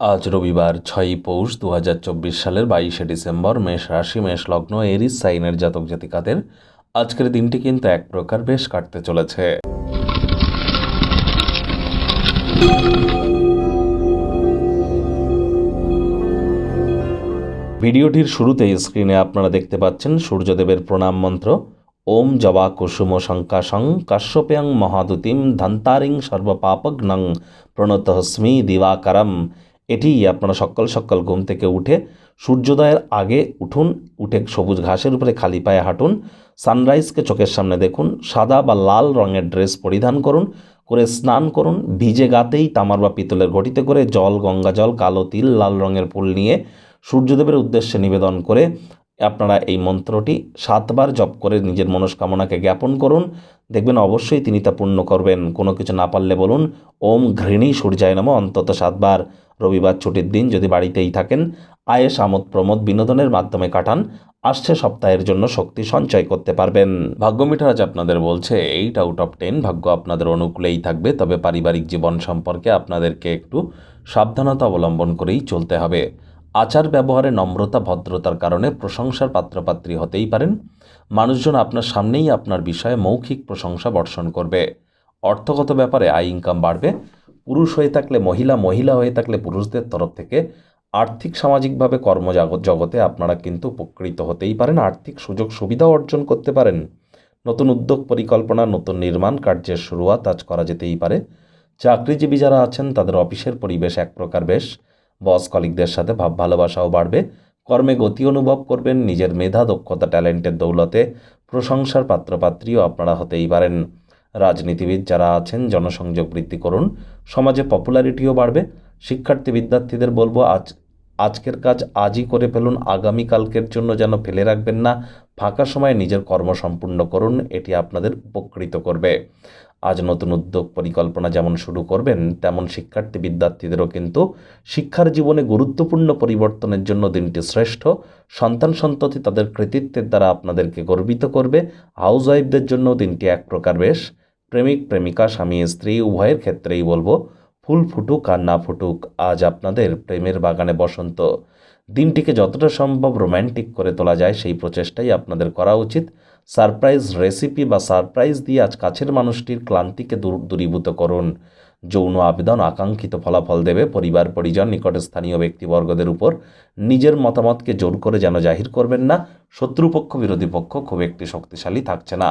আজ রবিবার, ছয়ই পৌষ দু সালের বাইশে ডিসেম্বর, মেষ রাশি, মেষ লগ্ন, এরিস, সাইনের জাতক জাতিকাদের আজকের দিনটি কিন্তু এক প্রকার বেশ কাটতে চলেছে। ভিডিওটির শুরুতেই স্ক্রিনে আপনারা দেখতে পাচ্ছেন সূর্যদেবের প্রণাম মন্ত্র। ওম জবা কুসুম শঙ্কাশং কাশ্যপ্যাং মহাদুতিম ধন্তারিং সর্বপাপগ্নং প্রণতহস্মি দিবাকারম। এটি আপনারা সকাল সকাল ঘুম থেকে উঠে সূর্যোদয়ের আগে উঠুন, উঠে সবুজ ঘাসের উপরে খালি পায়ে হাঁটুন, সানরাইজকে চোখের সামনে দেখুন, সাদা বা লাল রঙের ড্রেস পরিধান করুন, করে স্নান করুন, ভিজে গাতেই তামার বা পিতলের ঘটিতে করে জল, গঙ্গা জল, কালো তিল, লাল রঙের ফুল নিয়ে সূর্যদেবের উদ্দেশ্যে নিবেদন করে আপনারা এই মন্ত্রটি সাতবার জপ করে নিজের মনস্কামনাকে জ্ঞাপন করুন। দেখবেন অবশ্যই তিনি তা পূর্ণ করবেন। কোনো কিছু না পারলে বলুন, ওম ঘৃণী সূর্যায় নম, অন্তত সাতবার রবিবার ছুটির দিন যদি বাড়িতেই থাকেন আয়েস আমোদ প্রমোদ বিনোদনের মাধ্যমে কাটান, আসছে সপ্তাহের জন্য শক্তি সঞ্চয় করতে পারবেন। ভাগ্য মিটার আজ আপনাদের বলছে, এইট আউট অফ টেন ভাগ্য আপনাদের অনুকূলেই থাকবে, তবে পারিবারিক জীবন সম্পর্কে আপনাদেরকে একটু সাবধানতা অবলম্বন করেই চলতে হবে। আচার ব্যবহারে নম্রতা, ভদ্রতার কারণে প্রশংসার পাত্রপাত্রী হতেই পারেন। মানুষজন আপনার সামনেই আপনার বিষয়ে মৌখিক প্রশংসা বর্ষণ করবে। অর্থগত ব্যাপারে আয় ইনকাম বাড়বে পুরুষ হয়ে থাকলে মহিলা মহিলা হয়ে থাকলে পুরুষদের তরফ থেকে আর্থিক, সামাজিকভাবে কর্মজগৎ জগতে আপনারা কিন্তু উপকৃত হতেই পারেন। আর্থিক সুযোগ সুবিধাও অর্জন করতে পারেন। নতুন উদ্যোগ, পরিকল্পনা, নতুন নির্মাণ কার্যের শুরুয়াত আজ করা যেতেই পারে। চাকরিজীবী যারা আছেন, তাদের অফিসের পরিবেশ এক প্রকার বেশ। বস কলিকদের সাথে ভাব ভালোবাসাও বাড়বে। কর্মে গতি অনুভব করবেন। নিজের মেধা, দক্ষতা, ট্যালেন্টের দৌলতে প্রশংসার পাত্রপাত্রীও আপনারা হতেই পারেন। রাজনীতিবিদ যারা আছেন, জনসংযোগ বৃদ্ধি করুন, সমাজে পপুলারিটিও বাড়বে। শিক্ষার্থী বিদ্যার্থীদের বলব, আজ, আজকের কাজ আজই করে ফেলুন আগামীকালকের জন্য যেন ফেলে রাখবেন না। ফাঁকা সময়ে নিজের কর্ম সম্পূর্ণ করুন, এটি আপনাদের উপকৃত করবে। আজ নতুন উদ্যোগ পরিকল্পনা যেমন শুরু করবেন, তেমন শিক্ষার্থী বিদ্যার্থীদেরও কিন্তু শিক্ষার জীবনে গুরুত্বপূর্ণ পরিবর্তনের জন্য দিনটি শ্রেষ্ঠ। সন্তান সন্ততি তাদের কৃতিত্বের দ্বারা আপনাদেরকে গর্বিত করবে। হাউস ওয়াইফদের জন্য দিনটি এক প্রকার বেশ। প্রেমিক, প্রেমিকা, স্বামী, স্ত্রী, উভয়ের ক্ষেত্রেই বলব, ফুল ফুটুক আর না ফুটুক, আজ আপনাদের প্রেমের বাগানে বসন্ত। দিনটিকে যতটা সম্ভব রোম্যান্টিক করে তোলা যায়, সেই প্রচেষ্টাই আপনাদের করা উচিত। সারপ্রাইজ রেসিপি বা সারপ্রাইজ দিয়ে আজ কাছের মানুষটির ক্লান্তিকে দূর, দূরীভূত করুন। যৌন আবেদন আকাঙ্ক্ষিত ফলাফল দেবে, পরিবার, পরিজন, নিকটে স্থানীয় ব্যক্তিবর্গদের উপর। নিজের মতামতকে জোর করে যেন জাহির করবেন না, শত্রুপক্ষ, বিরোধী পক্ষ খুব একটি শক্তিশালী থাকছে না।